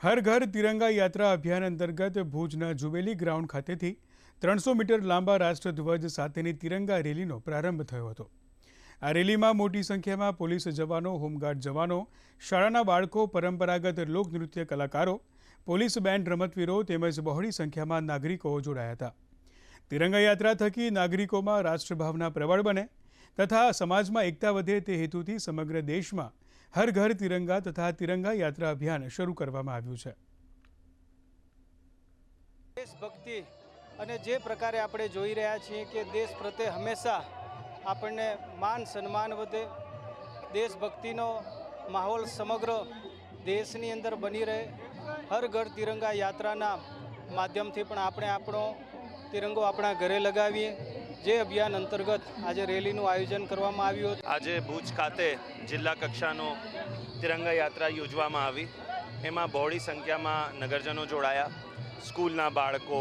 હર ઘર તિરંગા યાત્રા અભિયાન અંતર્ગત ભુજના જુબેલી ગ્રાઉન્ડ ખાતેથી ત્રણસો મીટર લાંબા રાષ્ટ્રધ્વજ સાથેની તિરંગા રેલીનો પ્રારંભ થયો હતો. આ રેલીમાં મોટી સંખ્યામાં પોલીસ જવાનો, હોમગાર્ડ જવાનો, શાળાના બાળકો, પરંપરાગત લોકનૃત્ય કલાકારો, પોલીસ બેન્ડ રમતવીરો તેમજ બહોળી સંખ્યામાં નાગરિકો જોડાયા હતા. તિરંગા યાત્રા થકી નાગરિકોમાં રાષ્ટ્રભાવના પ્રબળ બને તથા સમાજમાં એકતા વધે તે હેતુથી સમગ્ર દેશમાં હર ઘર તિરંગા તથા તિરંગા યાત્રા અભિયાન શરૂ કરવામાં આવ્યું છે. દેશભક્તિ અને જે પ્રકારે આપણે જોઈ રહ્યા છીએ કે દેશ પ્રત્યે હંમેશા આપણને માન સન્માન વધે. દેશભક્તિનો માહોલ સમગ્ર દેશની અંદર બની રહે. હર ઘર તિરંગા યાત્રાના માધ્યમથી પણ આપણે આપણો તિરંગો આપણા ઘરે લગાવીએ. જે અભિયાન અંતર્ગત આજે રેલીનું આયોજન કરવામાં આવ્યું હતું. આજે ભુજ ખાતે જિલ્લા કક્ષાનો તિરંગા યાત્રા યોજવામાં આવી. એમાં બહોળી સંખ્યામાં નગરજનો જોડાયા. સ્કૂલના બાળકો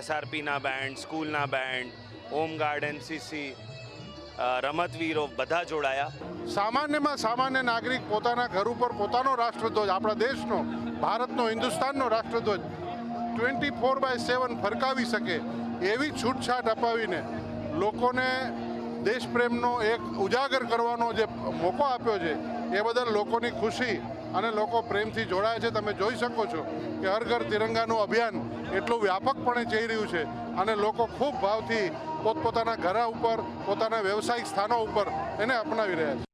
એસઆરપીના બેન્ડ સ્કૂલના બેન્ડ હોમગાર્ડ એનસીસી રમતવીરો બધા જોડાયા. સામાન્યમાં સામાન્ય નાગરિક પોતાના ઘર ઉપર પોતાનો રાષ્ટ્રધ્વજ આપણા દેશનો ભારતનો હિન્દુસ્તાનનો રાષ્ટ્રધ્વજ ટ્વેન્ટી ફોર બાય સેવન ફરકાવી શકે એવી છૂટછાટ અપાવીને લોકોને દેશપ્રેમનો એક ઉજાગર કરવાનો જે મોકો આપ્યો છે, એ બદલ લોકોની ખુશી અને લોકો પ્રેમથી જોડાય છે. તમે જોઈ શકો છો કે હર ઘર તિરંગાનું અભિયાન એટલું વ્યાપકપણે જઈ રહ્યું છે અને લોકો ખૂબ ભાવથી પોતપોતાના ઘરા ઉપર, પોતાના વ્યવસાયિક સ્થાનો ઉપર એને અપનાવી રહ્યા છે.